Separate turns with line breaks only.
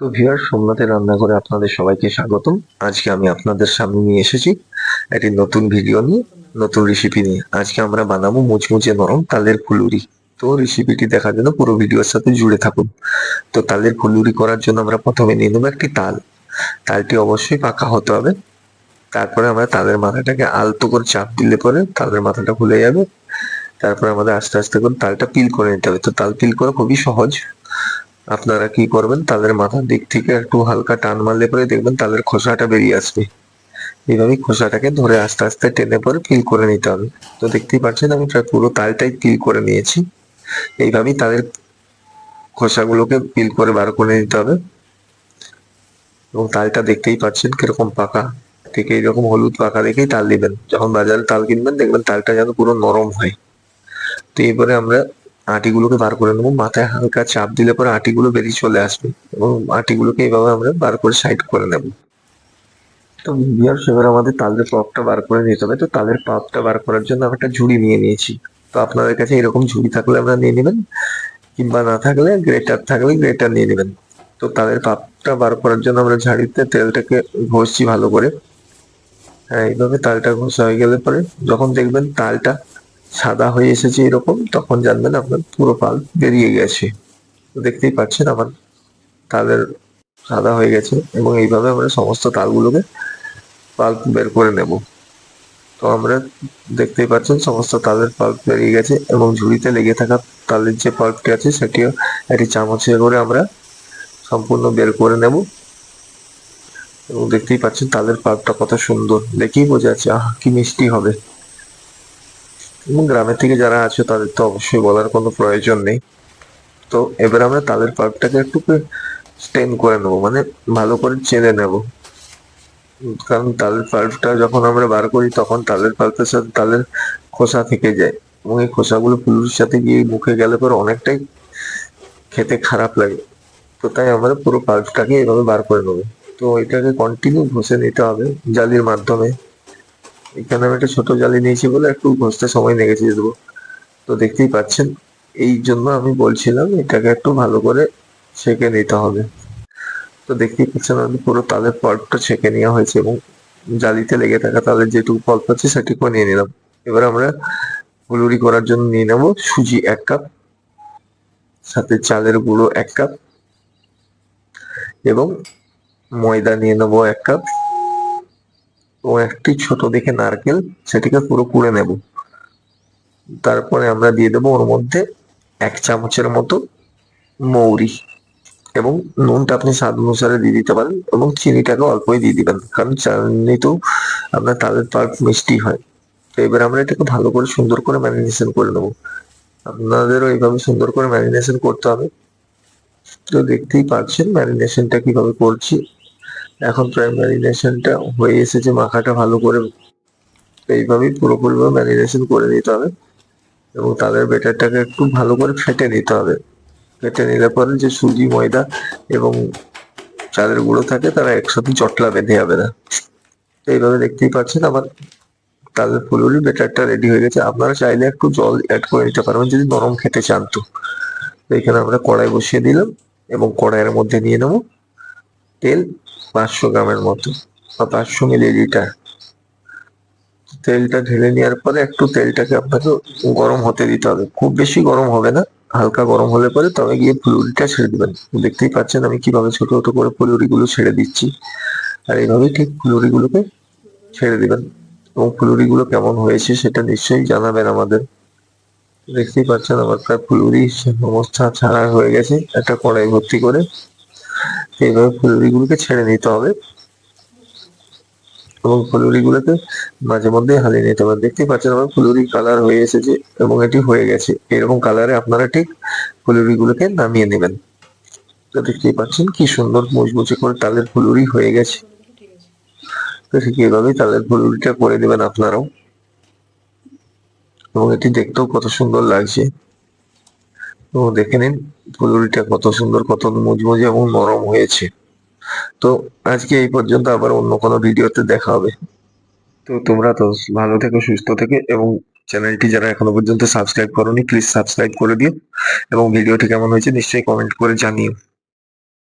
তো ভিউয়ার সোমনাথের রান্নাঘরে আপনাদের সবাইকে স্বাগতম। আজকে আমি আপনাদের সামনে নিয়ে এসেছি একটি নতুন ভিডিও নিয়ে, নতুন রেসিপি নিয়ে। আজকে আমরা বানাবো মুচমুচে নরম তালের ফুলুরি। তো রেসিপিটি দেখার জন্য পুরো ভিডিওর সাথে জুড়ে থাকুন। তো তালের ফুলুরি করার জন্য আমরা প্রথমে নিয়ে নেব একটি তাল। তালটি অবশ্যই পাকা হতে হবে। তারপরে আমরা তালের মাথাটাকে আলতো করে চাপ দিলে পরে তালের মাথাটা খুলে যাবে। তারপরে আমাদের আস্তে আস্তে করে তালটা পিল করে নিতে হবে। তো তাল পিল করা খুবই সহজ। আপনারা কি করবেন? তাদের মাথার দিক থেকে একটু হালকা টান মারলে পরে দেখবেন তাদের খোসাটা বেরিয়ে আসবে। এইভাবে খোসাটাকে ধরে আস্তে আস্তে টেনে পরে পিল করে নিতে হবে। তো দেখতেই পাচ্ছেন, আমি প্রায় পুরো তালটাই পিল করে নিয়েছি। এইভাবেই তালের খোসাগুলোকে পিল করে বার করে নিতে হবে। এবং তালটা দেখতেই পাচ্ছেন কীরকম পাকা। ঠিক এইরকম হলুদ পাকা দেখেই তাল দিবেন। যখন বাজারে তাল কিনবেন, দেখবেন তালটা যেন পুরো নরম হয়। তো এবারে আমরা আটিগুলোকে বার করে নেব। মাথায় হালকা চাপ দিলে পরে আটিগুলো বেরিয়ে চলে আসবে এবং আটিগুলোকে এইভাবে আমরা বার করে সাইড করে নেব। তো বিয়ার সেবার আমাদের তালের পাপটা বার করে নিতে হবে। তো তালের পাপটা বার করার জন্য আমরা একটা ঝুড়ি নিয়ে নিয়েছি। তো আপনাদের কাছে এরকম ঝুড়ি থাকলে আমরা নিয়ে নেবেন, কিংবা না থাকলে গ্রেটার থাকলে গ্রেটার নিয়ে নেবেন। তো তালের পাপটা বার করার জন্য আমরা ঝাড়িতে তেলটাকে ঘষছি ভালো করে। হ্যাঁ এইভাবে তালটা ঘষা হয়ে গেলে পরে যখন দেখবেন তালটা সাদা হয়ে এসেছে এরকম, তখন জানবেন আপনার পুরো পাল বেরিয়ে গেছে। তো দেখতেই পাচ্ছেন আমার তালের সাদা হয়ে গেছে এবং এইভাবে আমরা সমস্ত তালগুলোকে পাল্প বের করে নেব। তো আমরা দেখতেই পাচ্ছেন সমস্ত তালের পাল্প বেরিয়ে গেছে এবং ঝুড়িতে লেগে থাকা তালের যে পাল্পটি আছে সেটিও একটি চামচে করে আমরা সম্পূর্ণ বের করে নেব। এবং দেখতেই পাচ্ছেন তালের পাল্পটা কত সুন্দর, দেখেই বোঝা যাচ্ছে, আহ, কি মিষ্টি হবে। এবং গ্রামের থেকে যারা আছে, তাদের তো অবশ্যই বলার কোনো প্রয়োজন নেই। তো এবার আমরা তালের পাল্পটাকে একটু স্টেন করে নেব মানে ভালো করে চেনে নেব। কারণ তালের পাল্পটা যখন আমরা বার করি, তখন তালের পাল্পের সাথে তালের খোসা থেকে যায়। এবং এই খোসাগুলো ফুলুর সাথে গিয়ে মুখে গেলে পর অনেকটাই খেতে খারাপ লাগে। তো তাই আমরা পুরো পাল্পটাকে এভাবে বার করে নেব। তো এটাকে কন্টিনিউ ঘষে নিতে হবে জালির মাধ্যমে। এখানে আমি একটা ছোট জালি নিয়েছি বলে একটু ঘষতে সময় লেগেছে দেবো। তো দেখতেই পাচ্ছেন, এই জন্য আমি বলছিলাম এটাকে একটু ভালো করে ছেঁকে নিতে হবে। তো দেখতেই পাচ্ছেন আমি পুরো তালের পল্পটা ছেঁকে নেওয়া হয়েছে এবং জালিতে লেগে থাকা তালের যেটুকু পল্প আছে সেটুকু নিয়ে নিলাম। এবার আমরা ফুলুরি করার জন্য নিয়ে নেব সুজি এক কাপ, সাথে চালের গুঁড়ো এক কাপ এবং ময়দা নিয়ে নেব এক কাপ। ও একটি ছোট দেখে নারকেল সেটিকে পুরো কুড়ে নেব। তারপরে আমরা দিয়ে দেবো ওর মধ্যে এক চামচের মতো মৌরি এবং নুনটা আপনি স্বাদ অনুসারে দিয়ে দিতে পারেন এবং চিনিটাকে অল্পই দিয়ে দিবেন, কারণ চাটনিতেও আপনার তালের পাল্প মিষ্টি হয়। তো এবার আমরা এটাকে ভালো করে সুন্দর করে ম্যারিনেশন করে নেব। আপনাদেরও এইভাবে সুন্দর করে ম্যারিনেশন করতে হবে। তো দেখতেই পাচ্ছেন ম্যারিনেশনটা কীভাবে করছি। এখন ম্যারিনেশনটা হয়ে এসেছে মাখাটা ভালো করে এইভাবেই পুরোপুরিভাবে ম্যারিনেশন করে নিতে হবে এবং তাদের বেটারটাকে একটু ভালো করে ফেটে নিতে হবে। ফেটে নিলে পরে যে সুজি, ময়দা এবং চালের গুঁড়ো থাকে তারা একসাথে জটলা বেঁধে যাবে না। তো এইভাবে দেখতেই পাচ্ছেন আমার তালের ফুলুরি বেটারটা রেডি হয়ে গেছে। আপনারা চাইলে একটু জল অ্যাড করে নিতে পারবেন যদি নরম খেতে চান তো এখানে আমরা কড়াই বসিয়ে দিলাম এবং কড়াইয়ের মধ্যে নিয়ে নেব তেল পাঁচশো গ্রামের মতো বা পাঁচশো মিলিলিটার। তেলটা ঢেলে নেওয়ার পরে একটু তেলটাকে আপনাকে গরম হতে দিতে হবে। খুব বেশি গরম হবে না, হালকা গরম হলে পরে তবে গিয়ে ফুলুরিটা ছেড়ে দিবেন। দেখতেই পাচ্ছেন আমি কীভাবে ছোট ছোট করে ফুলুরিগুলো ছেড়ে দিচ্ছি। আর এইভাবেই ঠিক ফুলুরিগুলোকে ছেড়ে দিবেন। এবং ফুলুরিগুলো কেমন হয়েছে সেটা নিশ্চয়ই জানাবেন আমাদের। দেখতেই পাচ্ছেন আমার প্রায় ফুলুরি অবস্থা ছাড়া হয়ে গেছে। একটা কড়াই ভর্তি করে এইভাবে ফুলুরিগুলোকে ছেড়ে নিতে হবে। এবং ফুলুরিগুলোকে মাঝে মধ্যে হালিয়ে নিতে হবে। দেখতেই পাচ্ছেন আমার ফুলুরি কালার হয়ে এসেছে এবং এটি হয়ে গেছে। এরকম কালারে আপনারা ঠিক ফুলুরিগুলোকে নামিয়ে নেবেন। তো দেখতেই পাচ্ছেন কি সুন্দর মুচমুচে করে তালের ফুলুরি হয়ে গেছে। তো ঠিক এইভাবেই তালের ফুলুরিটা করে দেবেন আপনারাও। এবং এটি দেখতেও কত সুন্দর লাগছে। তো দেখে নিন ফুলুরিটা কত সুন্দর, কত মুজমুজে এবং নরম হয়েছে। তো আজকে এই পর্যন্ত আবার অন্য কোনো ভিডিওতে দেখা হবে। তো তোমরা তো ভালো থেকো, সুস্থ থেকে এবং চ্যানেলটি যারা এখনও পর্যন্ত সাবস্ক্রাইব করোনি প্লিজ সাবস্ক্রাইব করে দিও এবং ভিডিওটি কেমন হয়েছে নিশ্চয়ই কমেন্ট করে জানিও।